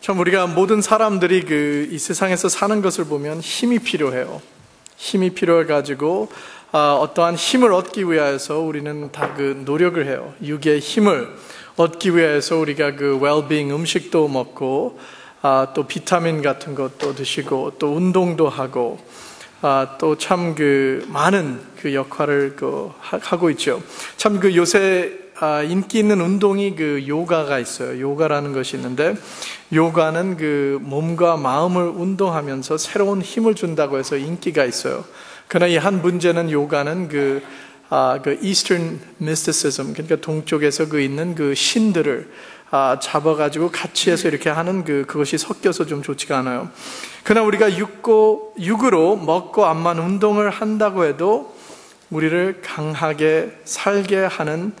참 우리가 모든 사람들이 그 이 세상에서 사는 것을 보면 힘이 필요해요. 힘이 필요해 가지고 아, 어떠한 힘을 얻기 위하여서 우리는 다 그 노력을 해요. 육의 힘을 얻기 위해서 우리가 그 웰빙 음식도 먹고 아, 또 비타민 같은 것도 드시고 또 운동도 하고 아, 또 참 그 많은 그 역할을 그 하고 있죠. 참 그 요새 아, 인기 있는 운동이 그 요가가 있어요. 요가라는 것이 있는데 요가는 그 몸과 마음을 운동하면서 새로운 힘을 준다고 해서 인기가 있어요. 그러나 이 한 문제는 요가는 그, 아, 그 Eastern Mysticism, 그러니까 동쪽에서 그 있는 그 신들을 아, 잡아가지고 같이 해서 이렇게 하는 그, 그것이 섞여서 좀 좋지가 않아요. 그러나 우리가 육고, 육으로 먹고 암만 운동을 한다고 해도 우리를 강하게 살게 하는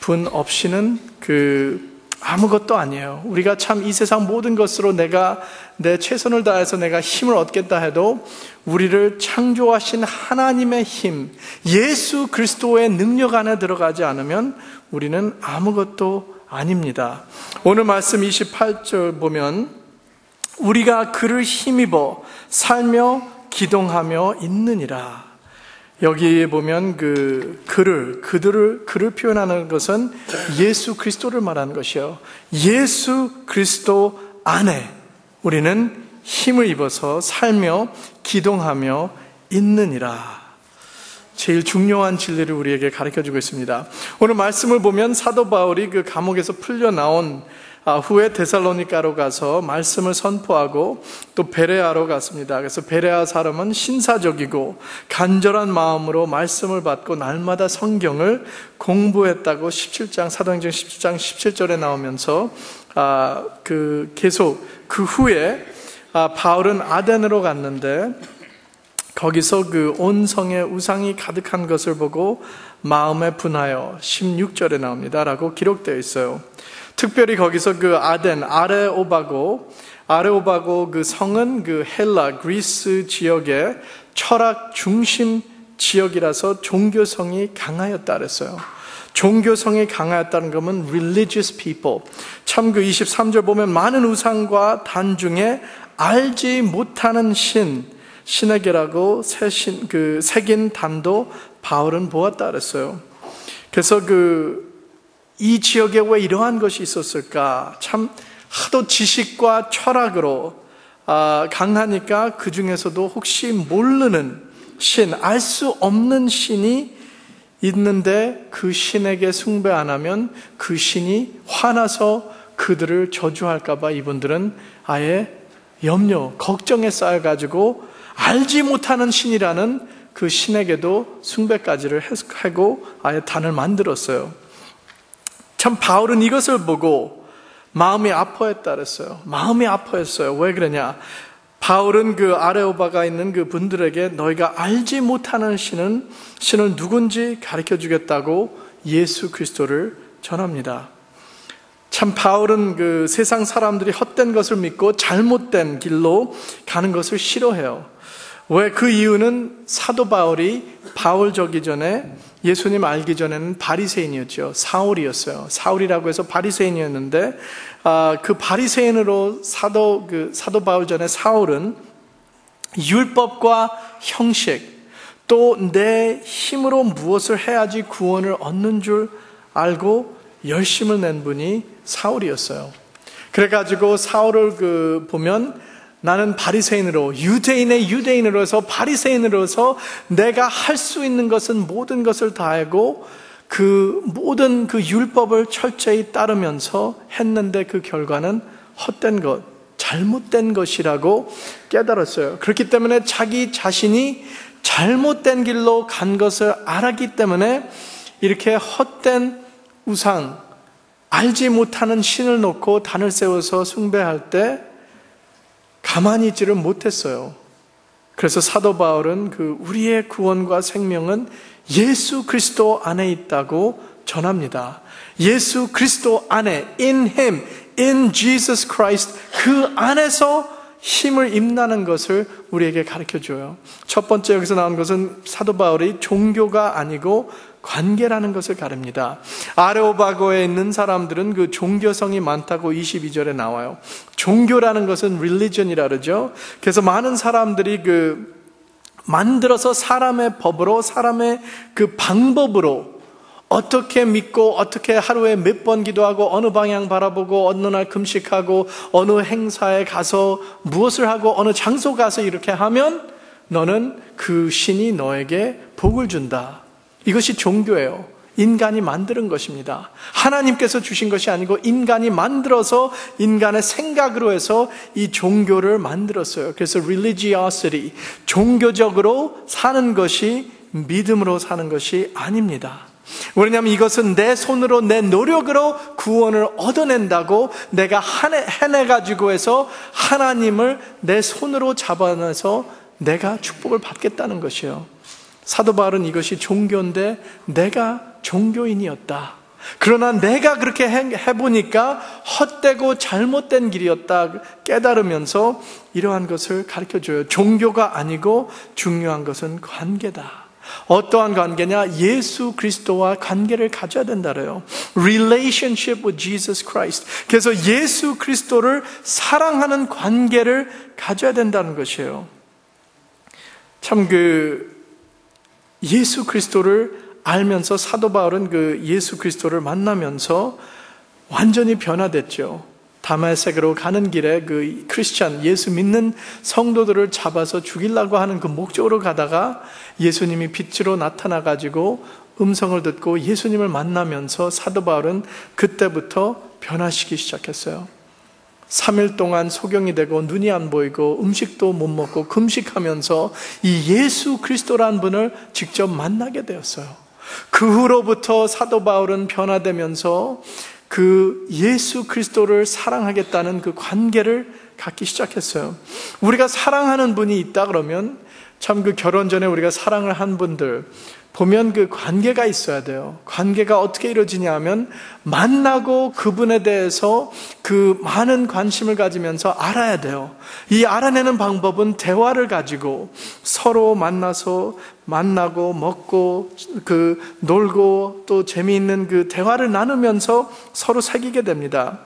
분 없이는 그 아무것도 아니에요. 우리가 참 이 세상 모든 것으로 내가 내 최선을 다해서 내가 힘을 얻겠다 해도 우리를 창조하신 하나님의 힘, 예수 그리스도의 능력 안에 들어가지 않으면 우리는 아무것도 아닙니다. 오늘 말씀 28절 보면 우리가 그를 힘입어 살며 기동하며 있느니라. 여기 보면 그 그를 그들을 그를 표현하는 것은 예수 그리스도를 말하는 것이요. 예수 그리스도 안에 우리는 힘을 입어서 살며 기동하며 있느니라. 제일 중요한 진리를 우리에게 가르쳐 주고 있습니다. 오늘 말씀을 보면 사도 바울이 그 감옥에서 풀려 나온 아, 후에 데살로니카로 가서 말씀을 선포하고 또 베레아로 갔습니다. 그래서 베레아 사람은 신사적이고 간절한 마음으로 말씀을 받고 날마다 성경을 공부했다고 17장 사도행전 17장 17절에 나오면서 아, 그 계속 그 후에 아, 바울은 아덴으로 갔는데 거기서 그 온 성에 우상이 가득한 것을 보고 마음에 분하여 16절에 나옵니다. 라고 기록되어 있어요. 특별히 거기서 그 아덴, 아레오바고, 아레오바고 그 성은 그 헬라, 그리스 지역의 철학 중심 지역이라서 종교성이 강하였다 그랬어요. 종교성이 강하였다는 것은 religious people. 참 그 23절 보면 많은 우상과 단중에 알지 못하는 신, 신에게라고 새신, 그 새긴 단도 바울은 보았다 그랬어요. 그래서 그 이 지역에 왜 이러한 것이 있었을까? 참 하도 지식과 철학으로 아, 강하니까 그 중에서도 혹시 모르는 신, 알 수 없는 신이 있는데 그 신에게 숭배 안 하면 그 신이 화나서 그들을 저주할까봐 이분들은 아예 염려, 걱정에 쌓여가지고 알지 못하는 신이라는 그 신에게도 숭배까지를 하고 아예 단을 만들었어요. 참 바울은 이것을 보고 마음이 아파했다 그랬어요. 마음이 아파했어요. 왜 그러냐? 바울은 그 아레오바가 있는 그 분들에게 너희가 알지 못하는 신은 신을 누군지 가르쳐 주겠다고 예수 그리스도를 전합니다. 참 바울은 그 세상 사람들이 헛된 것을 믿고 잘못된 길로 가는 것을 싫어해요. 왜 그 이유는 사도 바울이 바울 저기 전에 예수님 알기 전에는 바리새인이었죠. 사울이었어요. 사울이라고 해서 바리새인이었는데 아, 그 바리새인으로 사도 그 사도 바울 전에 사울은 율법과 형식 또 내 힘으로 무엇을 해야지 구원을 얻는 줄 알고 열심을 낸 분이 사울이었어요. 그래가지고 사울을 그 보면 나는 바리새인으로 유대인의 유대인으로서 바리새인으로서 내가 할 수 있는 것은 모든 것을 다하고 그 모든 그 율법을 철저히 따르면서 했는데 그 결과는 헛된 것, 잘못된 것이라고 깨달았어요. 그렇기 때문에 자기 자신이 잘못된 길로 간 것을 알았기 때문에 이렇게 헛된 우상, 알지 못하는 신을 놓고 단을 세워서 숭배할 때 가만히 있지를 못했어요. 그래서 사도 바울은 그 우리의 구원과 생명은 예수 그리스도 안에 있다고 전합니다. 예수 그리스도 안에 in him in Jesus Christ 그 안에서 힘을 임나는 것을 우리에게 가르쳐 줘요. 첫 번째 여기서 나온 것은 사도 바울이 종교가 아니고 관계라는 것을 가릅니다. 아레오바고에 있는 사람들은 그 종교성이 많다고 22절에 나와요. 종교라는 것은 religion이라 그러죠. 그래서 많은 사람들이 그 만들어서 사람의 법으로 사람의 그 방법으로 어떻게 믿고 어떻게 하루에 몇 번 기도하고 어느 방향 바라보고 어느 날 금식하고 어느 행사에 가서 무엇을 하고 어느 장소 가서 이렇게 하면 너는 그 신이 너에게 복을 준다. 이것이 종교예요. 인간이 만드는 것입니다. 하나님께서 주신 것이 아니고 인간이 만들어서 인간의 생각으로 해서 이 종교를 만들었어요. 그래서 religiosity, 종교적으로 사는 것이 믿음으로 사는 것이 아닙니다. 왜냐하면 이것은 내 손으로 내 노력으로 구원을 얻어낸다고 내가 해내가지고 해서 하나님을 내 손으로 잡아내서 내가 축복을 받겠다는 것이에요. 사도 바울은 이것이 종교인데 내가 종교인이었다. 그러나 내가 그렇게 해보니까 헛되고 잘못된 길이었다 깨달으면서 이러한 것을 가르쳐 줘요. 종교가 아니고 중요한 것은 관계다. 어떠한 관계냐? 예수 그리스도와 관계를 가져야 된다래요. Relationship with Jesus Christ. 그래서 예수 그리스도를 사랑하는 관계를 가져야 된다는 것이에요. 참그 예수 그리스도를 알면서 사도 바울은 그 예수 그리스도를 만나면서 완전히 변화됐죠. 다마색으로 가는 길에 그 크리스찬 예수 믿는 성도들을 잡아서 죽이려고 하는 그 목적으로 가다가 예수님이 빛으로 나타나 가지고 음성을 듣고 예수님을 만나면서 사도 바울은 그때부터 변화시기 시작했어요. 3일 동안 소경이 되고 눈이 안 보이고 음식도 못 먹고 금식하면서 이 예수 그리스도란 분을 직접 만나게 되었어요. 그 후로부터 사도 바울은 변화되면서 그 예수 그리스도를 사랑하겠다는 그 관계를 갖기 시작했어요. 우리가 사랑하는 분이 있다 그러면 참 그 결혼 전에 우리가 사랑을 한 분들 보면 그 관계가 있어야 돼요. 관계가 어떻게 이루어지냐 하면 만나고 그분에 대해서 그 많은 관심을 가지면서 알아야 돼요. 이 알아내는 방법은 대화를 가지고 서로 만나서 만나고 먹고 그 놀고 또 재미있는 그 대화를 나누면서 서로 사귀게 됩니다.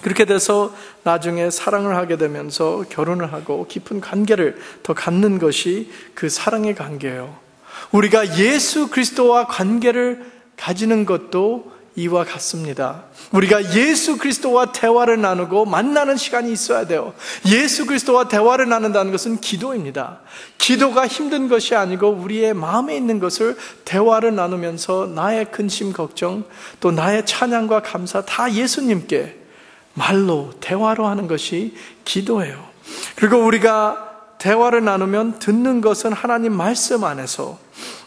그렇게 돼서 나중에 사랑을 하게 되면서 결혼을 하고 깊은 관계를 더 갖는 것이 그 사랑의 관계예요. 우리가 예수 그리스도와 관계를 가지는 것도 이와 같습니다. 우리가 예수 그리스도와 대화를 나누고 만나는 시간이 있어야 돼요. 예수 그리스도와 대화를 나눈다는 것은 기도입니다. 기도가 힘든 것이 아니고 우리의 마음에 있는 것을 대화를 나누면서 나의 근심, 걱정, 또 나의 찬양과 감사 다 예수님께 말로, 대화로 하는 것이 기도예요. 그리고 우리가 대화를 나누면 듣는 것은 하나님 말씀 안에서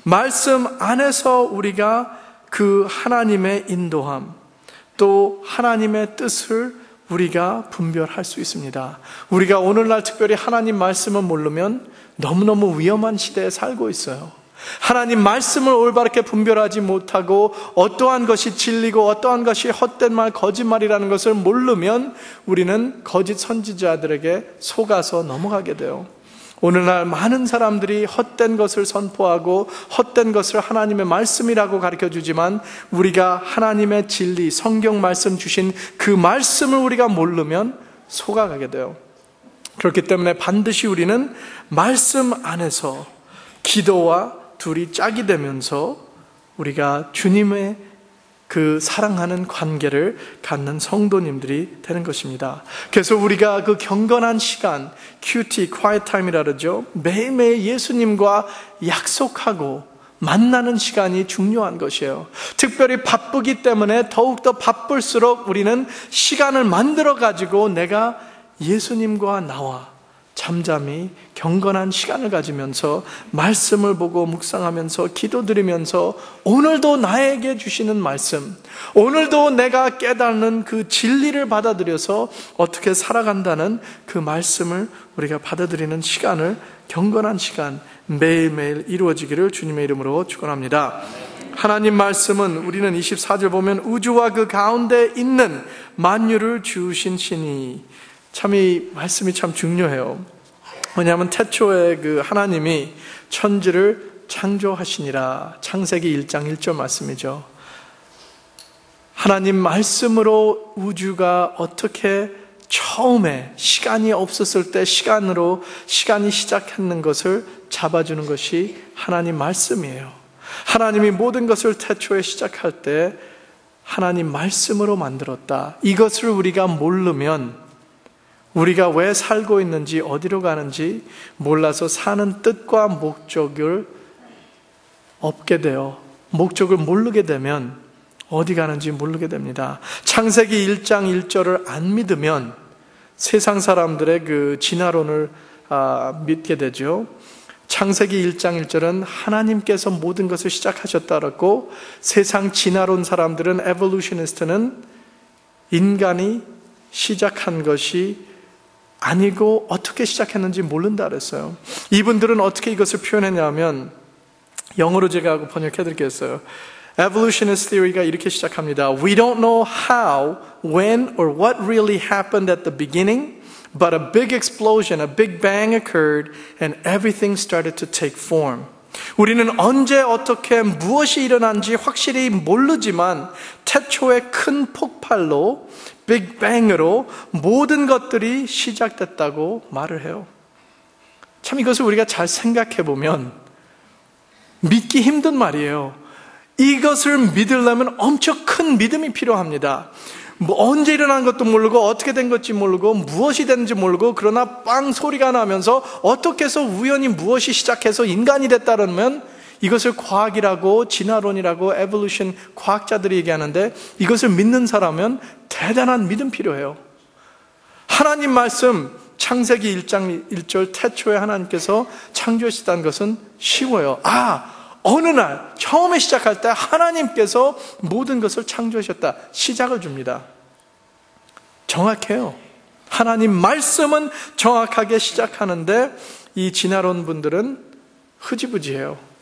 말씀 안에서 우리가 그 하나님의 인도함 또 하나님의 뜻을 우리가 분별할 수 있습니다. 우리가 오늘날 특별히 하나님 말씀을 모르면 너무너무 위험한 시대에 살고 있어요. 하나님 말씀을 올바르게 분별하지 못하고 어떠한 것이 진리고 어떠한 것이 헛된 말, 거짓말이라는 것을 모르면 우리는 거짓 선지자들에게 속아서 넘어가게 돼요. 오늘날 많은 사람들이 헛된 것을 선포하고 헛된 것을 하나님의 말씀이라고 가르쳐 주지만 우리가 하나님의 진리, 성경 말씀 주신 그 말씀을 우리가 모르면 속아가게 돼요. 그렇기 때문에 반드시 우리는 말씀 안에서 기도와 둘이 짝이 되면서 우리가 주님의 그 사랑하는 관계를 갖는 성도님들이 되는 것입니다. 그래서 우리가 그 경건한 시간, 큐티, quiet time이라 그러죠. 매일매일 예수님과 약속하고 만나는 시간이 중요한 것이에요. 특별히 바쁘기 때문에 더욱더 바쁠수록 우리는 시간을 만들어 가지고 내가 예수님과 나와 잠잠히 경건한 시간을 가지면서 말씀을 보고 묵상하면서 기도드리면서 오늘도 나에게 주시는 말씀, 오늘도 내가 깨닫는 그 진리를 받아들여서 어떻게 살아간다는 그 말씀을 우리가 받아들이는 시간을 경건한 시간 매일매일 이루어지기를 주님의 이름으로 축원합니다. 하나님 말씀은 우리는 24절 보면 우주와 그 가운데 있는 만유를 주신 신이 참 이 말씀이 참 중요해요. 왜냐하면 태초에 그 하나님이 천지를 창조하시니라. 창세기 1장 1절 말씀이죠. 하나님 말씀으로 우주가 어떻게 처음에 시간이 없었을 때 시간으로 시간이 시작했는 것을 잡아주는 것이 하나님 말씀이에요. 하나님이 모든 것을 태초에 시작할 때 하나님 말씀으로 만들었다. 이것을 우리가 모르면 우리가 왜 살고 있는지 어디로 가는지 몰라서 사는 뜻과 목적을 없게 되어 목적을 모르게 되면 어디 가는지 모르게 됩니다. 창세기 1장 1절을 안 믿으면 세상 사람들의 그 진화론을 아, 믿게 되죠. 창세기 1장 1절은 하나님께서 모든 것을 시작하셨다고 세상 진화론 사람들은 에볼루셔니스트는 인간이 시작한 것이 아니고 어떻게 시작했는지 모른다 그랬어요. 이분들은 어떻게 이것을 표현했냐면 영어로 제가 번역해 드리겠어요. Evolutionist theory가 이렇게 시작합니다. We don't know how, when, or what really happened at the beginning, but a big explosion, a big bang occurred, and everything started to take form. 우리는 언제 어떻게 무엇이 일어난지 확실히 모르지만 태초의 큰 폭발로 빅뱅으로 모든 것들이 시작됐다고 말을 해요. 참 이것을 우리가 잘 생각해 보면 믿기 힘든 말이에요. 이것을 믿으려면 엄청 큰 믿음이 필요합니다. 뭐 언제 일어난 것도 모르고 어떻게 된 것인지 모르고 무엇이 됐는지 모르고 그러나 빵 소리가 나면서 어떻게 해서 우연히 무엇이 시작해서 인간이 됐다면 이것을 과학이라고 진화론이라고 에볼루션 과학자들이 얘기하는데 이것을 믿는 사람은 대단한 믿음 필요해요. 하나님 말씀 창세기 1장 1절 태초에 하나님께서 창조하셨다는 것은 쉬워요. 아, 어느 날 처음에 시작할 때 하나님께서 모든 것을 창조하셨다. 시작을 줍니다. 정확해요. 하나님 말씀은 정확하게 시작하는데 이 진화론 분들은 흐지부지해요.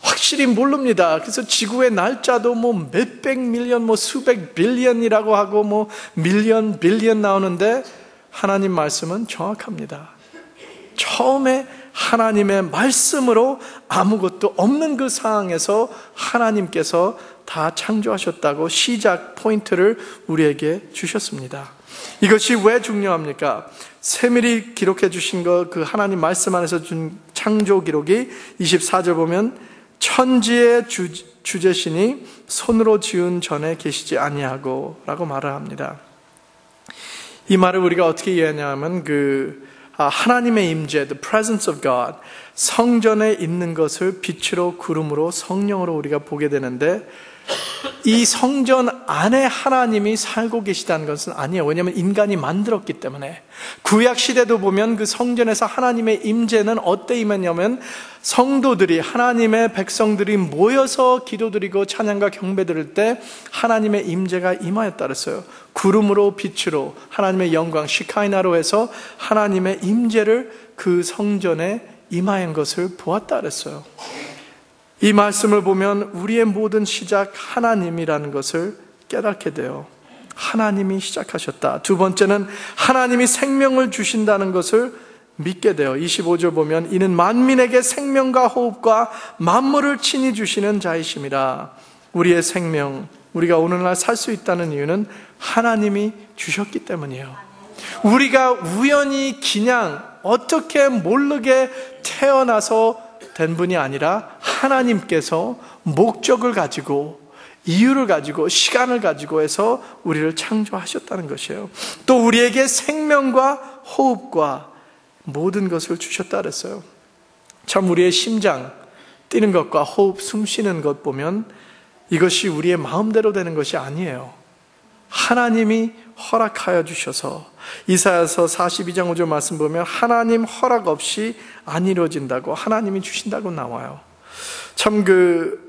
확실히 모릅니다. 그래서 지구의 날짜도 뭐 몇백 밀리언, 뭐 수백 빌리언이라고 하고 뭐 밀리언, 빌리언 나오는데 하나님 말씀은 정확합니다. 처음에 하나님의 말씀으로 아무것도 없는 그 상황에서 하나님께서 다 창조하셨다고 시작 포인트를 우리에게 주셨습니다. 이것이 왜 중요합니까? 세밀히 기록해 주신 것, 그 하나님 말씀 안에서 준 창조 기록이 24절 보면 천지의 주, 주제신이 손으로 지은 전에 계시지 아니하고 라고 말을 합니다. 이 말을 우리가 어떻게 이해하냐면 그 아, 하나님의 임재, the presence of God, 성전에 있는 것을 빛으로 구름으로 성령으로 우리가 보게 되는데 이 성전 안에 하나님이 살고 계시다는 것은 아니에요. 왜냐하면 인간이 만들었기 때문에 구약 시대도 보면 그 성전에서 하나님의 임재는 어때 임했냐면 성도들이 하나님의 백성들이 모여서 기도드리고 찬양과 경배 드릴 때 하나님의 임재가 임하였다 그랬어요. 구름으로 빛으로 하나님의 영광 시카이나로 해서 하나님의 임재를 그 성전에 임하인 것을 보았다 그랬어요. 이 말씀을 보면 우리의 모든 시작 하나님이라는 것을 깨닫게 돼요. 하나님이 시작하셨다. 두 번째는 하나님이 생명을 주신다는 것을 믿게 돼요. 25절 보면 이는 만민에게 생명과 호흡과 만물을 친히 주시는 자이심이라. 우리의 생명, 우리가 오늘날 살 수 있다는 이유는 하나님이 주셨기 때문이에요. 우리가 우연히 그냥 어떻게 모르게 태어나서 된 분이 아니라 하나님께서 목적을 가지고 이유를 가지고 시간을 가지고 해서 우리를 창조하셨다는 것이에요. 또 우리에게 생명과 호흡과 모든 것을 주셨다 그랬어요. 참 우리의 심장 뛰는 것과 호흡 숨 쉬는 것 보면 이것이 우리의 마음대로 되는 것이 아니에요. 하나님이 허락하여 주셔서 이사야서 42장 5절 말씀 보면 하나님 허락 없이 안 이루어진다고 하나님이 주신다고 나와요. 참 그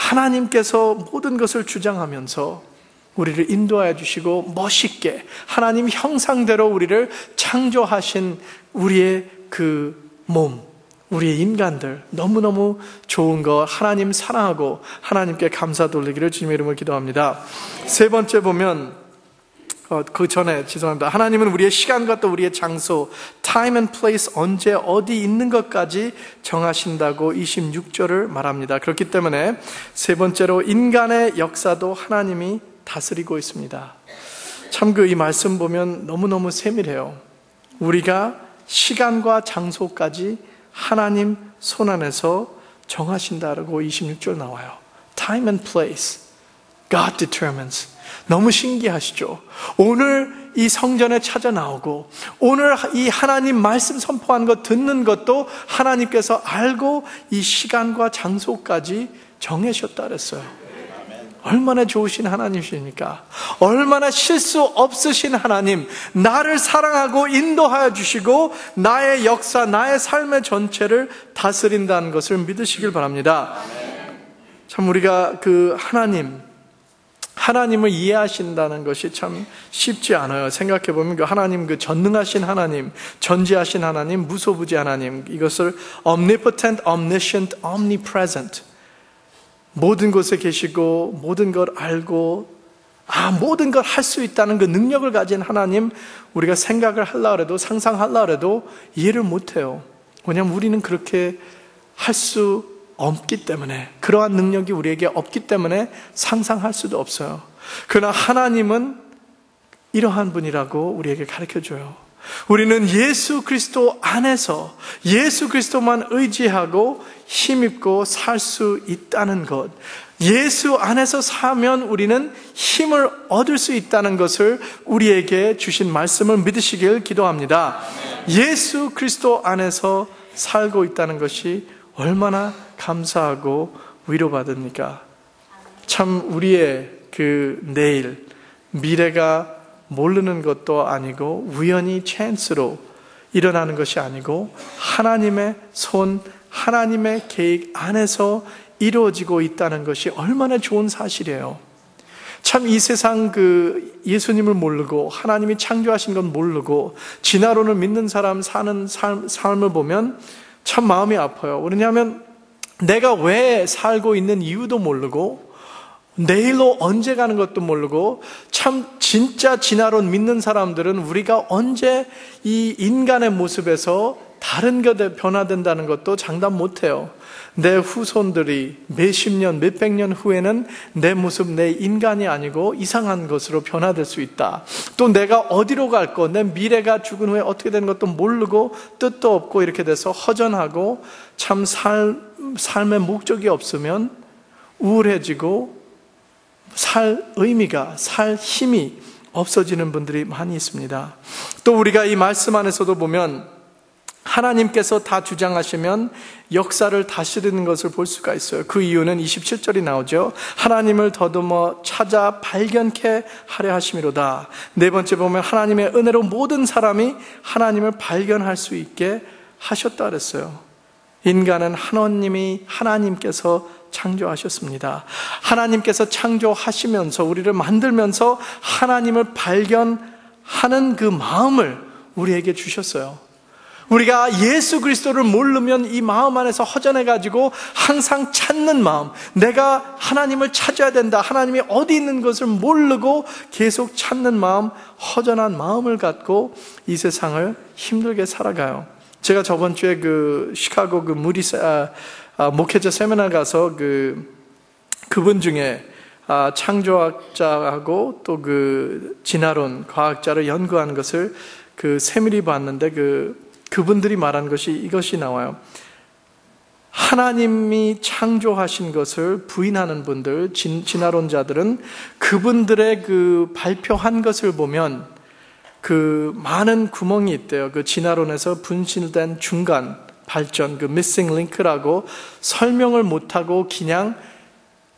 하나님께서 모든 것을 주장하면서 우리를 인도하여 주시고 멋있게 하나님 형상대로 우리를 창조하신 우리의 그 몸, 우리의 인간들 너무너무 좋은 거 하나님 사랑하고 하나님께 감사 돌리기를 주님의 이름으로 기도합니다. 세 번째 보면 어, 그 전에 죄송합니다. 하나님은 우리의 시간과 또 우리의 장소, time and place 언제 어디 있는 것까지 정하신다고 26절을 말합니다. 그렇기 때문에 세 번째로 인간의 역사도 하나님이 다스리고 있습니다. 참 그 이 말씀 보면 너무너무 세밀해요. 우리가 시간과 장소까지 하나님 손 안에서 정하신다라고 26절 나와요. Time and place. God determines. 너무 신기하시죠? 오늘 이 성전에 찾아 나오고, 오늘 이 하나님 말씀 선포한 것 듣는 것도 하나님께서 알고 이 시간과 장소까지 정해셨다 그랬어요. 얼마나 좋으신 하나님이십니까? 얼마나 실수 없으신 하나님, 나를 사랑하고 인도하여 주시고, 나의 역사, 나의 삶의 전체를 다스린다는 것을 믿으시길 바랍니다. 참, 우리가 그 하나님, 하나님을 이해하신다는 것이 참 쉽지 않아요. 생각해 보면 그 하나님 그 전능하신 하나님, 전지하신 하나님, 무소부지 하나님 이것을 omnipotent, omniscient, omnipresent 모든 곳에 계시고 모든 걸 알고 아 모든 걸 할 수 있다는 그 능력을 가진 하나님 우리가 생각을 하려 해도 상상하려 해도 이해를 못 해요. 왜냐하면 우리는 그렇게 할 수 없기 때문에 그러한 능력이 우리에게 없기 때문에 상상할 수도 없어요. 그러나 하나님은 이러한 분이라고 우리에게 가르쳐 줘요. 우리는 예수 그리스도 안에서 예수 그리스도만 의지하고 힘입고 살 수 있다는 것. 예수 안에서 사면 우리는 힘을 얻을 수 있다는 것을 우리에게 주신 말씀을 믿으시길 기도합니다. 예수 그리스도 안에서 살고 있다는 것이 얼마나 감사하고 위로받습니까? 참 우리의 그 내일, 미래가 모르는 것도 아니고 우연히 찬스로 일어나는 것이 아니고 하나님의 손, 하나님의 계획 안에서 이루어지고 있다는 것이 얼마나 좋은 사실이에요. 참 이 세상 그 예수님을 모르고 하나님이 창조하신 건 모르고 진화론을 믿는 사람 사는 삶, 삶을 보면 참 마음이 아파요. 왜냐하면 내가 왜 살고 있는 이유도 모르고 내일로 언제 가는 것도 모르고 참 진짜 진화론 믿는 사람들은 우리가 언제 이 인간의 모습에서 다른 것에 변화된다는 것도 장담 못해요. 내 후손들이 몇십 년, 몇백 년 후에는 내 모습, 내 인간이 아니고 이상한 것으로 변화될 수 있다. 또 내가 어디로 갈 거, 내 미래가 죽은 후에 어떻게 되는 것도 모르고 뜻도 없고 이렇게 돼서 허전하고 참 삶, 삶의 목적이 없으면 우울해지고 살 의미가, 살 힘이 없어지는 분들이 많이 있습니다. 또 우리가 이 말씀 안에서도 보면 하나님께서 다 주장하시면 역사를 다스리는 것을 볼 수가 있어요. 그 이유는 27절이 나오죠. 하나님을 더듬어 찾아 발견케 하려 하심이로다. 네 번째 보면 하나님의 은혜로 모든 사람이 하나님을 발견할 수 있게 하셨다 그랬어요. 인간은 하나님이 하나님께서 창조하셨습니다. 하나님께서 창조하시면서 우리를 만들면서 하나님을 발견하는 그 마음을 우리에게 주셨어요. 우리가 예수 그리스도를 모르면 이 마음 안에서 허전해 가지고 항상 찾는 마음, 내가 하나님을 찾아야 된다. 하나님이 어디 있는 것을 모르고 계속 찾는 마음, 허전한 마음을 갖고 이 세상을 힘들게 살아가요. 제가 저번 주에 그 시카고 그 무리 아, 아, 목회자 세미나 가서 그 그분 중에 아, 창조학자하고 또 그 진화론 과학자를 연구한 것을 그 세밀히 봤는데 그 그분들이 말한 것이 이것이 나와요. 하나님이 창조하신 것을 부인하는 분들, 진, 진화론자들은 그분들의 그 발표한 것을 보면 그 많은 구멍이 있대요. 그 진화론에서 분실된 중간, 발전, 그 missing link라고 설명을 못하고 그냥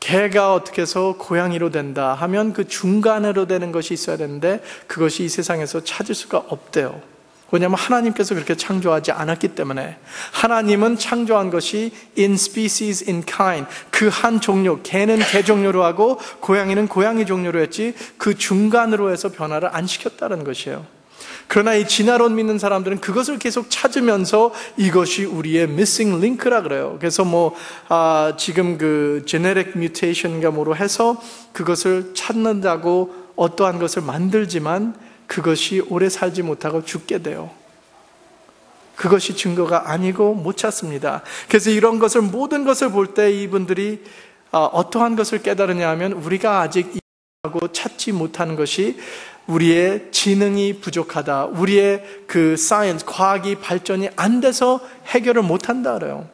개가 어떻게 해서 고양이로 된다 하면 그 중간으로 되는 것이 있어야 되는데 그것이 이 세상에서 찾을 수가 없대요. 왜냐하면 하나님께서 그렇게 창조하지 않았기 때문에 하나님은 창조한 것이 in species, in kind 그 한 종류 개는 개 종류로 하고 고양이는 고양이 종류로 했지 그 중간으로 해서 변화를 안 시켰다는 것이에요. 그러나 이 진화론 믿는 사람들은 그것을 계속 찾으면서 이것이 우리의 missing link라 그래요. 그래서 뭐, 아, 지금 그 genetic mutation가 뭐로 해서 그것을 찾는다고 어떠한 것을 만들지만 그것이 오래 살지 못하고 죽게 돼요. 그것이 증거가 아니고 못 찾습니다. 그래서 이런 것을 모든 것을 볼 때 이분들이 어, 어떠한 것을 깨달으냐 하면 우리가 아직 하고 찾지 못하는 것이 우리의 지능이 부족하다. 우리의 그 사이언스, 과학이 발전이 안 돼서 해결을 못 한다 그래요.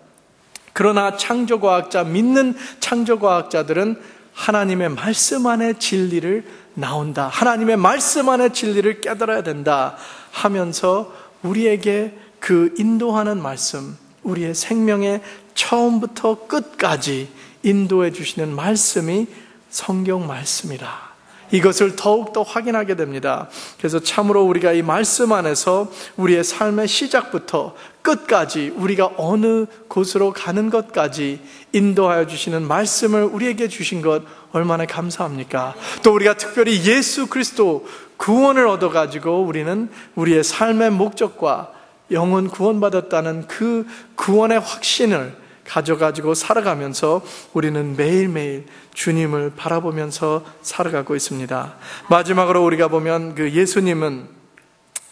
그러나 창조과학자, 믿는 창조과학자들은 하나님의 말씀 안에 진리를 나온다. 하나님의 말씀 안에 진리를 깨달아야 된다. 하면서 우리에게 그 인도하는 말씀, 우리의 생명의 처음부터 끝까지 인도해 주시는 말씀이 성경 말씀이라. 이것을 더욱더 확인하게 됩니다. 그래서 참으로 우리가 이 말씀 안에서 우리의 삶의 시작부터 끝까지 우리가 어느 곳으로 가는 것까지 인도하여 주시는 말씀을 우리에게 주신 것 얼마나 감사합니까? 또 우리가 특별히 예수 그리스도 구원을 얻어가지고 우리는 우리의 삶의 목적과 영혼 구원받았다는 그 구원의 확신을 가져가지고 살아가면서 우리는 매일매일 주님을 바라보면서 살아가고 있습니다. 마지막으로 우리가 보면 그 예수님은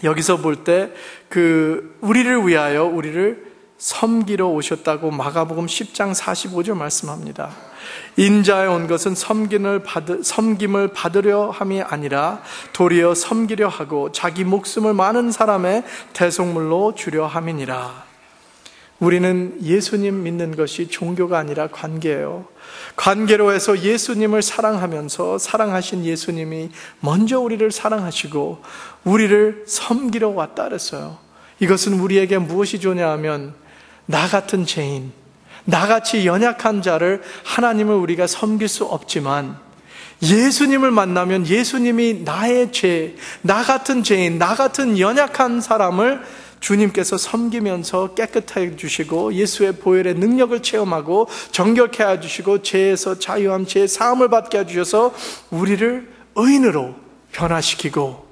여기서 볼 때 그 우리를 위하여 우리를 섬기러 오셨다고 마가복음 10장 45절 말씀합니다. 인자에 온 것은 섬김을, 받으, 섬김을 받으려 함이 아니라 도리어 섬기려 하고 자기 목숨을 많은 사람의 대속물로 주려 함이니라. 우리는 예수님 믿는 것이 종교가 아니라 관계예요. 관계로 해서 예수님을 사랑하면서 사랑하신 예수님이 먼저 우리를 사랑하시고 우리를 섬기러 왔다 그랬어요. 이것은 우리에게 무엇이 좋냐 하면 나 같은 죄인, 나같이 연약한 자를 하나님을 우리가 섬길 수 없지만 예수님을 만나면 예수님이 나의 죄, 나 같은 죄인, 나 같은 연약한 사람을 주님께서 섬기면서 깨끗하게 해주시고 예수의 보혈의 능력을 체험하고 정결케 해 주시고 죄에서 자유함, 죄 사함을 받게 해 주셔서 우리를 의인으로 변화시키고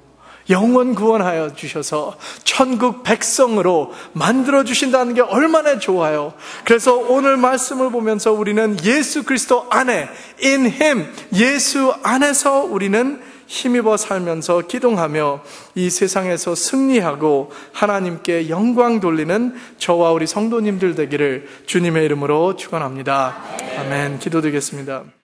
영원 구원하여 주셔서 천국 백성으로 만들어 주신다는 게 얼마나 좋아요. 그래서 오늘 말씀을 보면서 우리는 예수 그리스도 안에 in him 예수 안에서 우리는 힘입어 살면서 기동하며 이 세상에서 승리하고 하나님께 영광 돌리는 저와 우리 성도님들 되기를 주님의 이름으로 축원합니다. 아멘. 기도드리겠습니다.